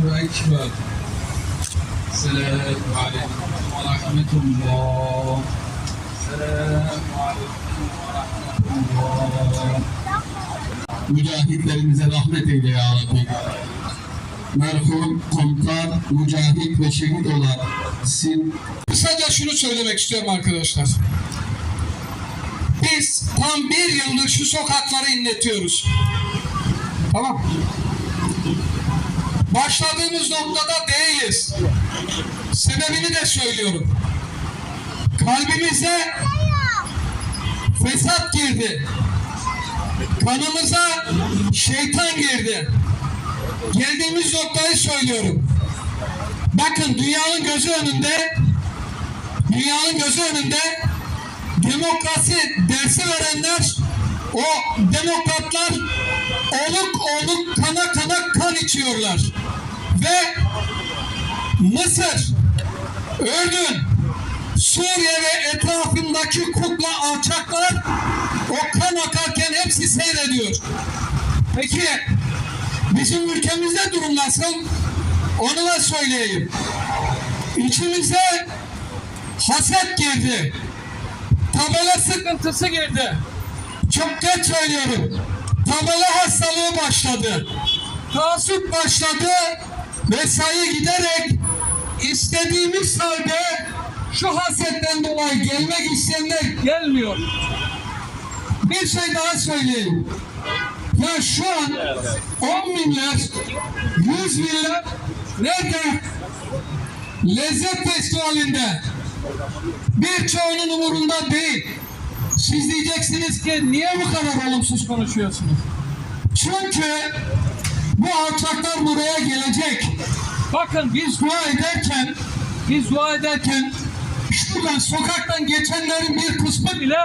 الله أكبر السلام عليكم ورحمة الله السلام عليكم ورحمة الله Mücahitlerimize rahmet eyle ya Rabbi. Merhum komutan, mücahit ve şehit olan sin Kısaca şunu söylemek istiyorum arkadaşlar. Biz tam bir yıldır şu sokakları inletiyoruz. Tamam. Başladığımız noktada değiliz. Sebebini de söylüyorum. Kalbimize fesat girdi. Kanımıza şeytan girdi. Geldiğimiz noktayı söylüyorum. Bakın dünyanın gözü önünde dünyanın gözü önünde demokrasi dersi verenler o demokratlar oluk oluk kana kana kan içiyorlar. Ve Mısır, Ürdün, Suriye ve etrafındaki kukla alçaklar o kan akarken hepsi seyrediyor. Peki bizim ülkemizde durum nasıl? Onu da söyleyeyim. İçimize haset girdi. Tabela sıkıntısı girdi. Çok geç söylüyorum. Tabela hastalığı başladı. Taassup başladı ve sayı giderek istediğimiz halde şu hasetten dolayı gelmek isteyenler gelmiyor. Bir şey daha söyleyeyim. Ya şu an 10 binler, 100 binler nerede? Lezzet Festivali'nde birçoğunun umurunda değil. Siz diyeceksiniz ki niye bu kadar olumsuz konuşuyorsunuz? Çünkü bu alçaklar buraya gelecek. Bakın biz dua ederken biz dua ederken şuradan sokaktan geçenlerin bir kısmı bile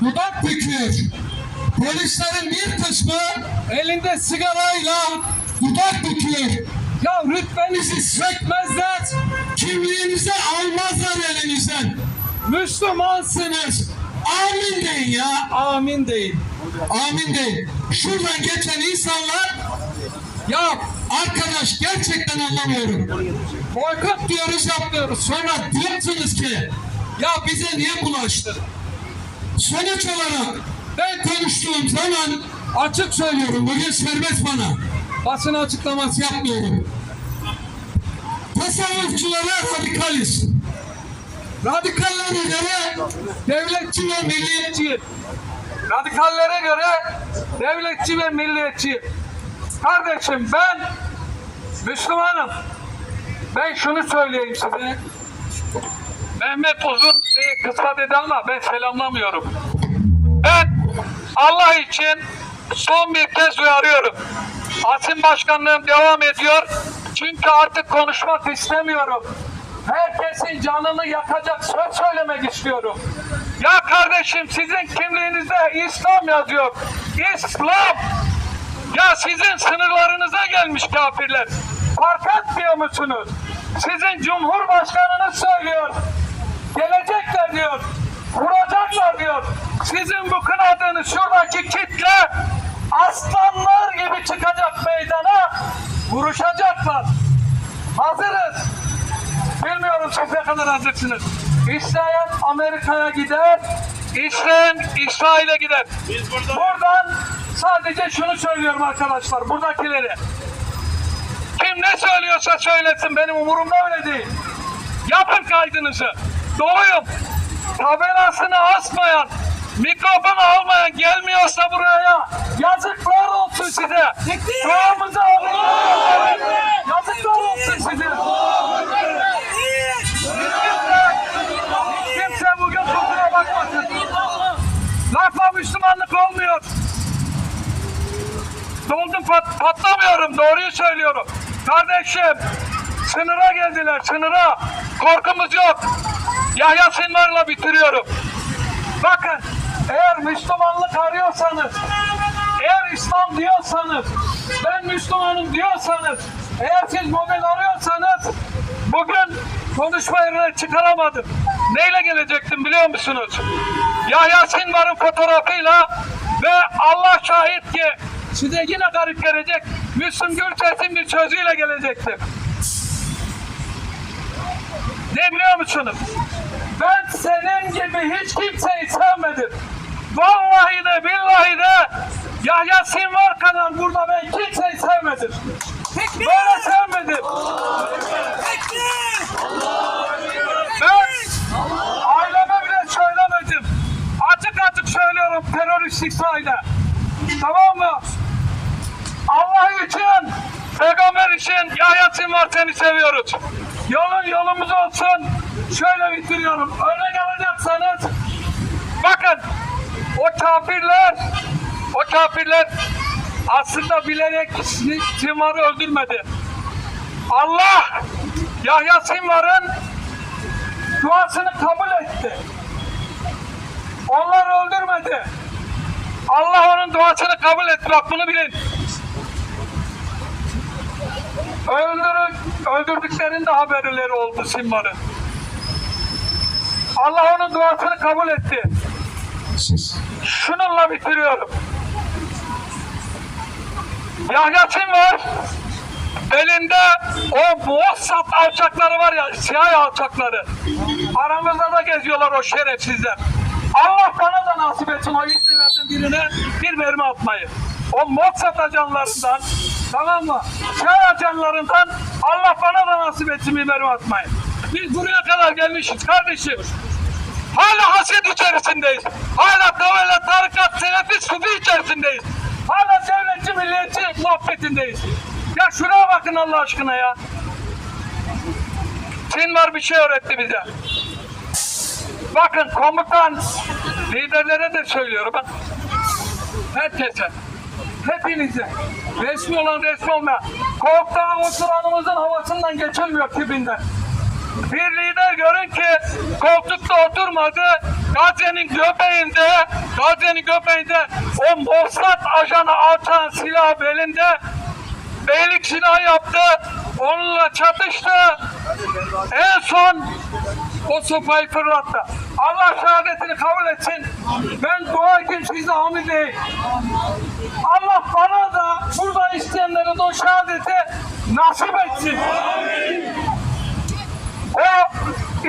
dudak büküyor. Polislerin bir kısmı elinde sigarayla dudak büküyor. Ya rütbenizi sökmezler, kimliğinizi almazlar elinizden. Müslümansınız. Amin deyin ya, amin deyin. Amin deyin. Şuradan geçen insanlar ya arkadaş gerçekten anlamıyorum. Boykot diyoruz yapmıyoruz. Sonra diyorsunuz ki ya bize niye bulaştı? Sonuç olarak ben konuştuğum zaman açık söylüyorum. Bugün serbest bana. Basın açıklaması yapmıyorum. Tasavvufçulara radikaliz. Radikallere göre devletçi ve milliyetçi. Radikallere göre devletçi ve milliyetçi. Kardeşim ben Müslümanım. Ben şunu söyleyeyim size. Mehmet Uzun değil, kısa dedi ama ben selamlamıyorum. Ben Allah için son bir kez uyarıyorum. Asim Başkanlığım devam ediyor. Çünkü artık konuşmak istemiyorum. Herkesin canını yakacak söz söylemek istiyorum. Ya kardeşim sizin kimliğinizde İslam yazıyor. İslam! Ya sizin sınırlarınıza gelmiş kafirler. Fark etmiyor musunuz? Sizin Cumhurbaşkanınız söylüyor. Gelecekler diyor. Vuracaklar diyor. Sizin bu kınadığınız şuradaki kitle aslanlar gibi çıkacak meydana. Vuruşacaklar. Hazırız. Bilmiyorum siz ne kadar hazırsınız. İsteyen Amerika'ya gider, isteyen İsrail'e gider. Buradan sadece şunu söylüyorum arkadaşlar, buradakileri. Kim ne söylüyorsa söylesin, benim umurumda öyle değil. Yapın kaydınızı. Doluyum. Tabelasını asmayan, mikrofonu almayan gelmiyorsa buraya yazıklar olsun size. Duamızı alın. Doldum pat, patlamıyorum. Doğruyu söylüyorum. Kardeşim sınıra geldiler sınıra. Korkumuz yok. Yahya Sinvar'la bitiriyorum. Bakın eğer Müslümanlık arıyorsanız eğer İslam diyorsanız ben Müslümanım diyorsanız eğer siz mobil arıyorsanız bugün konuşma yerine çıkaramadım. Neyle gelecektim biliyor musunuz? Yahya Sinvar'ın fotoğrafıyla Ve Allah şahit ki size yine garip gelecek. Müslüm Gürses'in bir sözüyle gelecektir. Ne biliyor musunuz? Ben senin gibi hiç kimseyi sevmedim. Vallahi de billahi de Yahya Sinvar kadar burada ben kimseyi sevmedim. Böyle sevmedim. Ben aileme bile söylemedim. Açık açık söylüyorum teröristlik sayede. Tamam mı? Allah için, peygamber için Yahya Sinvar seni seviyoruz. Yolun yolumuz olsun. Şöyle bitiriyorum. Örnek alacaksanız bakın o kafirler o kafirler aslında bilerek Sinvar'ı öldürmedi. Allah Yahya Sinvar'ın duasını kabul etti. Onlar öldürmedi. Allah onun duasını kabul etti. Bak bunu bilin. Öldürün, öldürdüklerinde haberleri oldu Simbar'ın. Allah onun duasını kabul etti. Şununla bitiriyorum. Yahya Simbar elinde o Mossad alçakları var ya, siyah alçakları. Aramızda da geziyorlar o şerefsizler. Allah bana da nasip etsin o itlerin birine bir mermi atmayı. O Mossad ajanlarından, tamam mı? Siyah ajanlarından Allah bana da nasip etsin bir mermi atmayı. Biz buraya kadar gelmişiz kardeşim. Hala haset içerisindeyiz. Hala devlet, tarikat, selefi, sufi içerisindeyiz. Hala devletçi, milliyetçi muhabbetindeyiz. Ya şuraya bakın Allah aşkına ya. Sinvar bir şey öğretti bize. Bakın komutan liderlere de söylüyorum ben. Herkese. Hepinize. Resmi olan resmi olmayan. Koltuğa oturanımızın havasından geçilmiyor tipinden. Bir lider görün ki koltukta oturmadı. Gazze'nin göbeğinde, Gazze'nin göbeğinde o Mossad ajanı alçan silah belinde beylik silahı yaptı. Onunla çatıştı. En son o sopayı fırlattı. Allah şehadetini kabul etsin. Ben dua edeyim size amin değil. Allah bana da burada isteyenlere de o şehadeti nasip etsin. O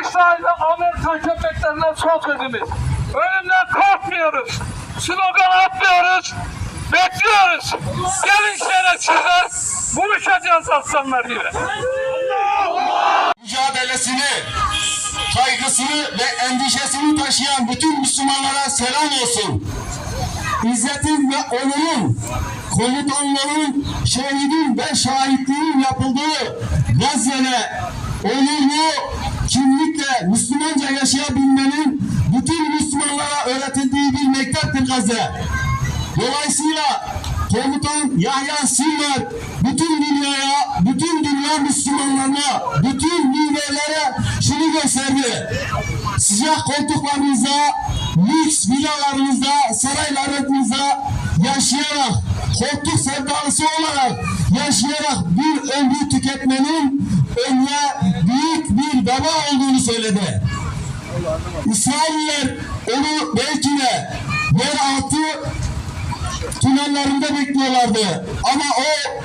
İsrail'de Amerikan köpeklerinden son sözümüz. Ölümden korkmuyoruz. Slogan atmıyoruz. Bekliyoruz. Gelin şerefsizler. Buluşacağız aslanlar gibi. mücadelesini, kaygısını ve endişesini taşıyan bütün Müslümanlara selam olsun. İzzetin ve onurun, komutanların, şehidin ve şahitliğin yapıldığı Gazze'de onurlu, kimlikle Müslümanca yaşayabilmenin bütün Müslümanlara öğretildiği bir mekteptir Gazze. Dolayısıyla komutan Yahya Sinvar bütün dünyaya, bütün dünya Müslümanlarına, bütün liderlere şunu gösterdi. Sıcak koltuklarınızda, lüks villalarınızda, saraylarınızda yaşayarak, koltuk sevdalısı olarak yaşayarak bir ömrü tüketmenin önüne büyük bir baba olduğunu söyledi. İsrailler onu belki de yeraltı tünellerinde bekliyorlardı. Ama o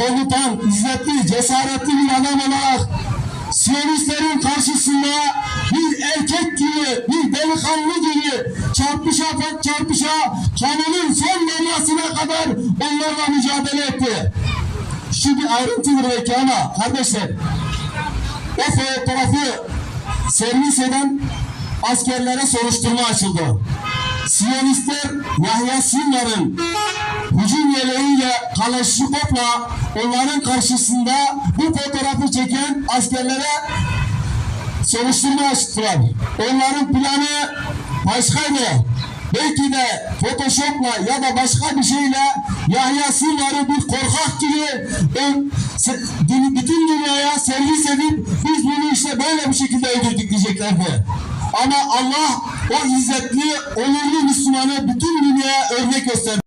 komutan izzetli, cesaretli bir adam olarak Siyonistlerin karşısında bir erkek gibi, bir delikanlı gibi çarpışa çarpışa kanının son damlasına kadar onlarla mücadele etti. Şu bir ayrıntıdır belki ama kardeşler o fotoğrafı servis eden askerlere soruşturma açıldı. Siyonistler Yahya Sinvar'ın hücum yeleğiyle Kalaşnikov'la onların karşısında bu fotoğrafı çeken askerlere soruşturma açtılar. Onların planı başkaydı. Belki de Photoshop'la ya da başka bir şeyle Yahya Sinvar'ı bir korkak gibi bütün dünyaya servis edip biz bunu işte böyle bir şekilde öldürdük diyeceklerdi. Ama Allah o izzetli, onurlu Müslümanı bütün dünyaya örnek gösterdi.